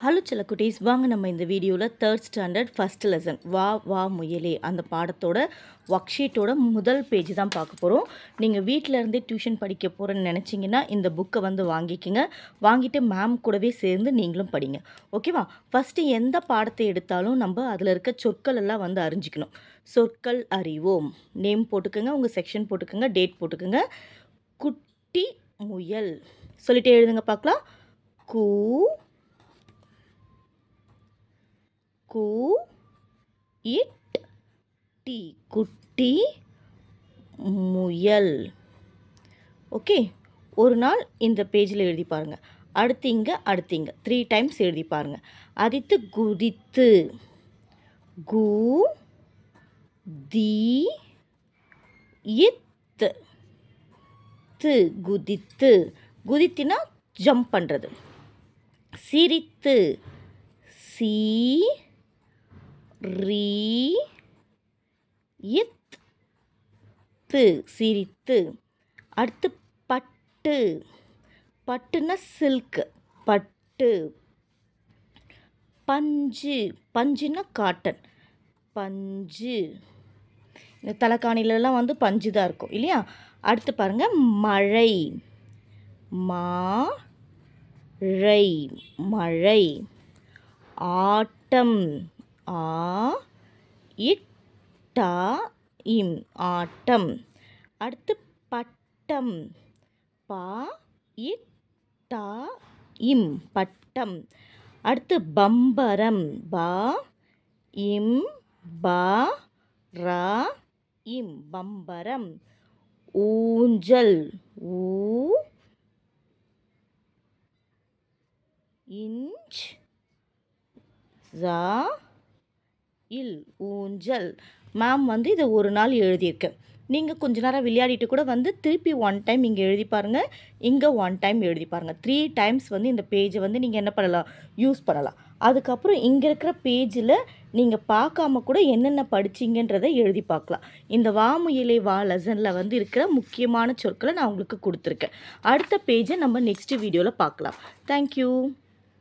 Hello சில குட்டீஸ் வாங்க நம்ம இந்த வீடியோவில் தேர்ட் ஸ்டாண்டர்ட் ஃபஸ்ட் லெசன் வா வா முயலே அந்த பாடத்தோட ஒர்க் ஷீட்டோட முதல் பேஜ் தான் பார்க்க போகிறோம் நீங்கள் வீட்டில் இருந்தே டியூஷன் படிக்க போகிறேன்னு நினச்சிங்கன்னா இந்த புக்கை வந்து வாங்கிக்கோங்க. வாங்கிட்டு மேம் கூடவே சேர்ந்து நீங்களும் படிங்க. ஓகேவா ஃபஸ்ட்டு எந்த பாடத்தை எடுத்தாலும் நம்ம அதில் இருக்க சொற்கள் எல்லாம் வந்து அறிஞ்சிக்கணும். சொற்கள் அறிவோம். நேம் போட்டுக்கோங்க உங்கள் செக்ஷன் போட்டுக்கோங்க டேட் போட்டுக்கோங்க. குட்டி முயல். சொல்லிட்டே எழுதுங்க பார்க்கலாம். கூ கு இட் டி குட்டி முயல். ஓகே ஒரு நாள் இந்த பேஜில் எழுதி பாருங்கள் அடுத்து இங்கே அடுத்து இங்கே. த்ரீ டைம்ஸ் எழுதி பாருங்கள் அதித்து குதித்து. கு தி இத். து குதித்து. குதித்தினா ஜம்ப் பண்ணுறது சிரித்து. சி ரீ இத் து சிரித்து. அடுத்து பட்டு. பட்டுன்னா சில்க் பட்டு. பஞ்சு. பஞ்சுன்னா காட்டன். பஞ்சு. இந்த தலைக்காணிலலாம் வந்து பஞ்சு தான் இருக்கும் இல்லையா? அடுத்து பாருங்கள் மழை. மா ழை மழை. ஆட்டம். ஆ இட்டா இம் ஆட்டம். அடுத்து பட்டம். பா இட்டா இம் பட்டம். அடுத்து பம்பரம். பா இம் பா ரா இம் பம்பரம். ஊஞ்சல். ஊ இஞ்ச் ஜா இல் ஊஞ்சல். மேம் வந்து இதை ஒரு நாள் எழுதியிருக்கேன் நீங்கள் கொஞ்ச நேரம் விளையாடிட்டு கூட வந்து திருப்பி ஒன் டைம் இங்கே எழுதி பாருங்கள் இங்கே ஒன் டைம் எழுதி பாருங்கள் த்ரீ டைம்ஸ் வந்து இந்த பேஜை வந்து நீங்கள் என்ன பண்ணலாம்? யூஸ் பண்ணலாம். அதுக்கப்புறம் இங்கே இருக்கிற பேஜில் நீங்கள் பார்க்காம கூட என்னென்ன படிச்சிங்கன்றதை எழுதி பார்க்கலாம். இந்த வாமு இலை வா லெசனில் வந்து இருக்கிற முக்கியமான சொற்களை நான் உங்களுக்கு கொடுத்துருக்கேன். அடுத்த பேஜை நம்ம நெக்ஸ்ட் வீடியோவில் பார்க்கலாம். தேங்க்யூ